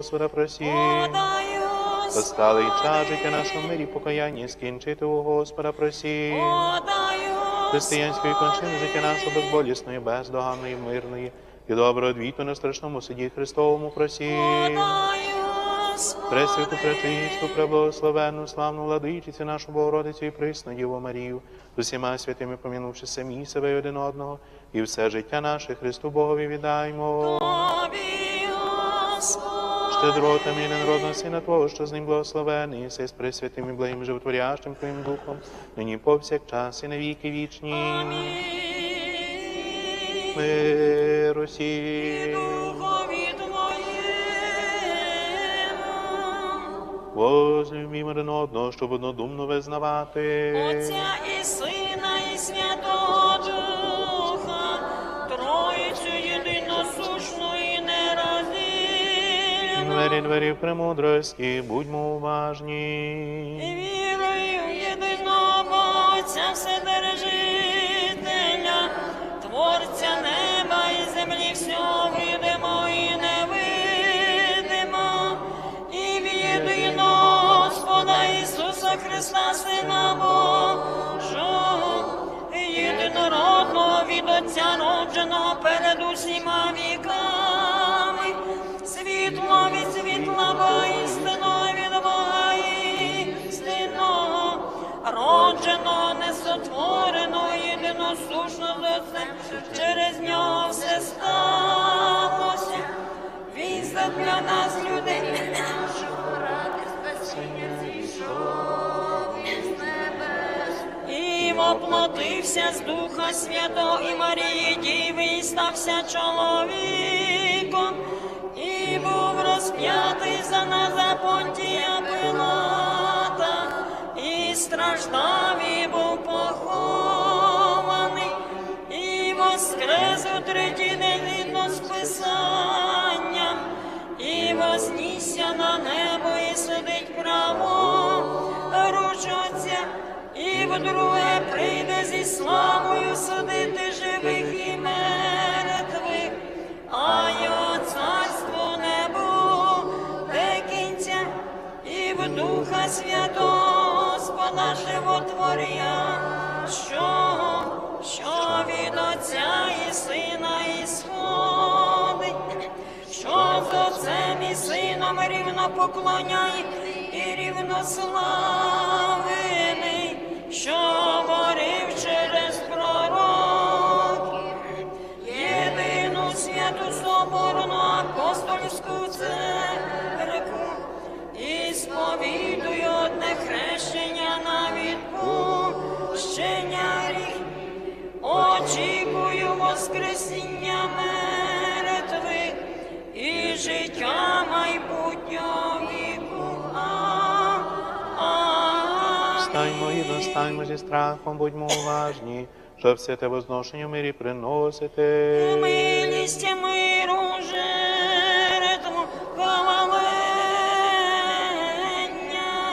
Господа просім. Подаюсь, Посталий час життя нашого мирі, покаяння скінчити у Господа просім. Християнської кончини життя нашого безболісної, бездоганної, мирної і доброго двіту на страшному суді Христовому просім. Пресвяту, пречисту, преблагословенну, славну владичицю нашу Богородицю і присну Діву Марію, з усіма святими помінувши самі себе і один одного, і все життя наше Христу Богові віддаймо. Тобі, Щедротами і ненародного Сина Твого, що з ним благословений, і з пресвятим і благим животворящим Твоїм Духом, нині повсякчас і на віки вічні. Амінь. Мир усім. Возлюбімо один одного, щоб однодумно визнавати. Отця і Сина, і Святого Духа, Двері двері премудрості, будьмо уважні. Для нас людей, щоб ради спасіння зійшов із небес. І воплотився з Духа Святого і Марії Діви, і стався чоловіком, і був розп'ятий за нас за Понтія Пилата, і страждав, і був похований, і воскрес у третій день Писанням, і вознісся на небо, і сидить право ручаться, і вдруге прийде зі славою судити живих і мертвих, а його царство не буде кінця, і в Духа Святого Господа животворя, що, що від Отця і Сина ісходить, що з Отцем і Сином рівно поклоняй і рівнославений, що Стаймо і зі страхом, будьмо уважні, щоб все те возношення в мирі приносити. Милість миру жертву хвалення.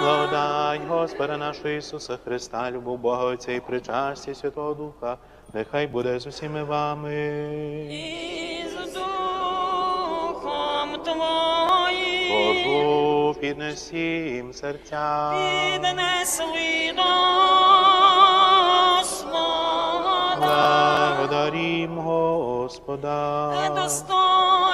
Благодать Господа нашого Ісуса Христа, любов Бога Отця і причастя Святого Духа, нехай буде з усіми вами. І з духом твоїм Богу піднесім серця. піднесли до Господа. Благодарім Господа. Достойно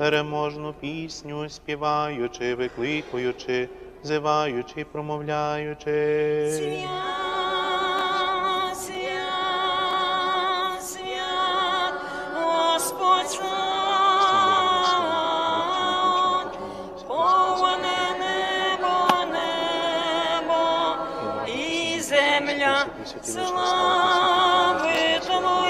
переможну пісню співаючи, викликуючи, зиваючи, промовляючи. Свят, свят, свят, Господь свят, повне небо, небо і земля, слави Твоєї.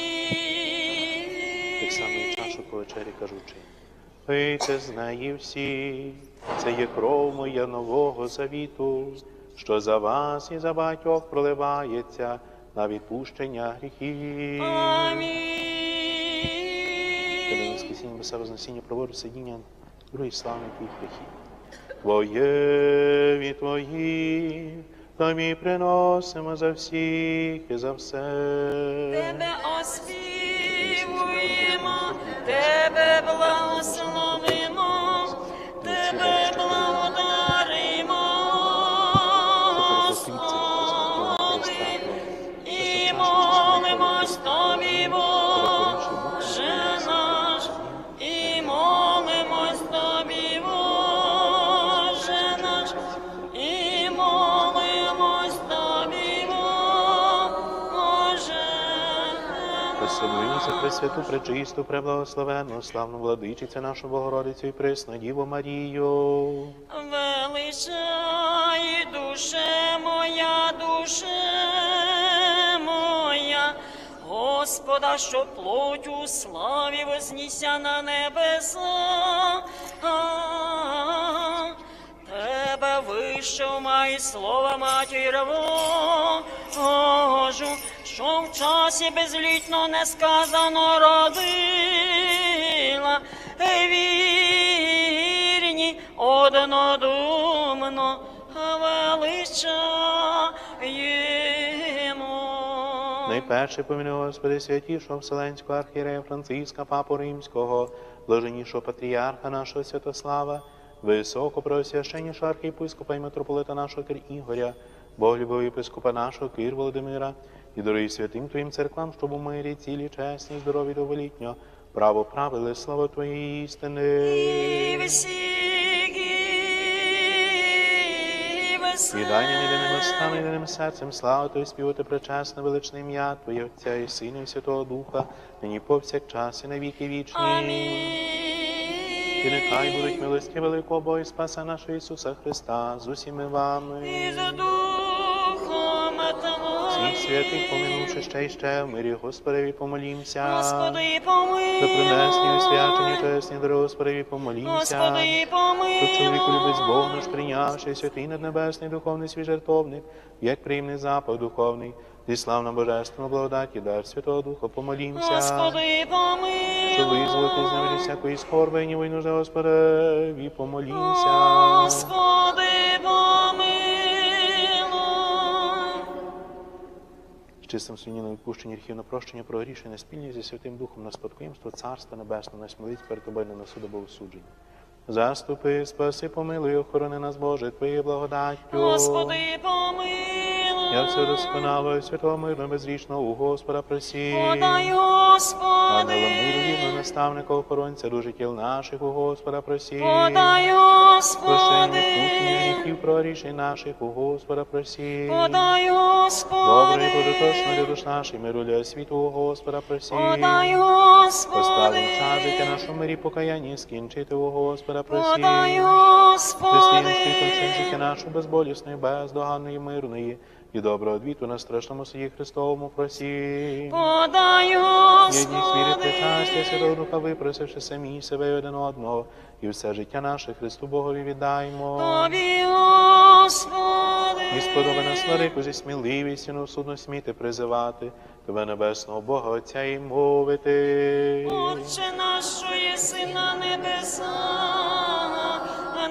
само і чашу по вечері кажучи. Пийте з неї всі, це є кров моя нового завіту, що за вас і за багатьох проливається на відпущення гріхів. Тебе Амінь. воскресіння без вознесіння проводжу сидіння другий славний твій гріхів. Твоєві твої, тобі приносимо за всіх і за все. Тебе оспівуємо, Тебе благословимо, Особливо Пресвяту, пречисту, преблагословенну, славну владичицю нашу Богородицю і пресну Діву Марію. Величай, душе моя, душе моя, Господа, що плоть у славі вознісся на небеса. Тебе вийшов май слова матір Божу, що в часі безлітно несказано родила. Вірні однодумно величаємо. Найперше поміну Господи святішого Вселенського архієрея Франциска, Папу Римського, блаженнішого патріарха нашого Святослава, високопросвященнішого архієпископа і митрополита нашого Ігоря, Боголюбового єпископа нашого Кир Володимира, і дорогі святим Твоїм церквам, щоб у мирі, цілі, чесні, здорові доволітньо, право правили, слава Твоєї істини. Відданням єдиним устами, єдиним серцем, слава Тобі, співати пречесне, величне ім'я Твоє Отця і Сина і Святого Духа, нині повсякчас і на віки вічні. І нехай будуть милості великого Бога і Спаса нашого Ісуса Христа з усіми вами. І за Всіх святих, поминувши ще й ще, в мирі Господеві помолімся. Господи, помилуй. За принесені і свячені чесні дари Господеві помолімся. Господи, Щоб помилуй. чоловіку любить Бог наш прийнявши святий наднебесний духовний свій жертовник, як приємний запах духовний, зі славно божественного благодаті, дар Святого Духа, помолімся. Господи, Щоб помилуй. визволити з нами всякої скорби, ні війну за Господеві, помолімся. Господи, чистим сумнівним відпущення гріхів на прощення, про рішення спільні зі Святим Духом на спадкоємство Царства Небесного, на смолить перед тобою на суду богосудження. Заступи, спаси, помилуй, охорони нас, Боже, Твоєю благодаттю. Господи, помилуй. Я все досконало, святого мирно, безрічного у Господа просі. Подай, Господи. миру, наставника, охоронця, дуже тіл наших у Господа просі. Подай, Прощення Господи. відпущення гріхів, про рішень наших у Господа просі. Подай, Господи. Боже, точно для душ наших, миру для світу у Господа просі. Подай, Поставим час життя нашому мирі покаянні, скінчити у Господа просі. Подай, Господи. Життя нашу безболісної, бездоганної, мирної і доброго одвіту на страшному суді Христовому просі. Подай, Єдність віри причастя Святого Духа, випросивши самі себе і один одного, і все життя наше Христу Богові віддаймо. Тобі, Господи. І сподоби нас владику зі сміливістю на судно сміти призивати, Тебе небесного Бога Отця і мовити. Отче наш, що єси на небесах,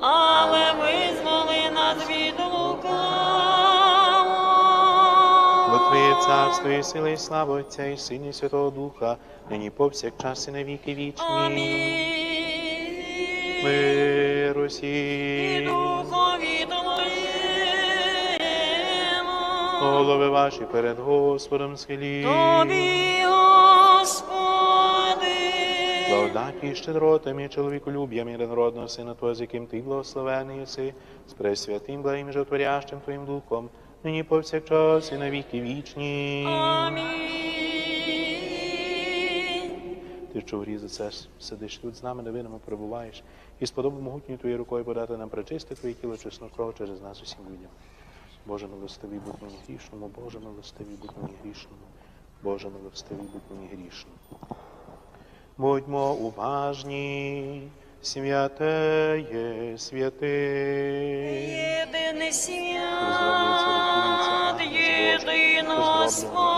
але визволи нас від Бо. Твоє царство Твої сили і слава Отця і Сина і Святого Духа, нині повсякчас і на віки вічні. Амінь. Мир І духові твоєму. Голови ваші перед Господом схилі. Тобі, Господи. Благодаті і щедротами, і чоловіколюб'ям єдинородного Сина Твого, з яким Ти благословений єси, з пресвятим, благим і животворящим Твоїм Духом, нині повсякчас і на віки вічні. Амінь. Ти, що в це сидиш тут з нами, невидимо перебуваєш, і сподобав могутньою Твоєю рукою подати нам причисти Твоє тіло чесну кров через нас усім людям. Боже милостивий, будь мені грішному, Боже милостивий, будь мені грішному, Боже милостивий, будь мені грішному. Будьмо уважні, святе, святий. Єдиний Розвивається, свят, єдино Господь,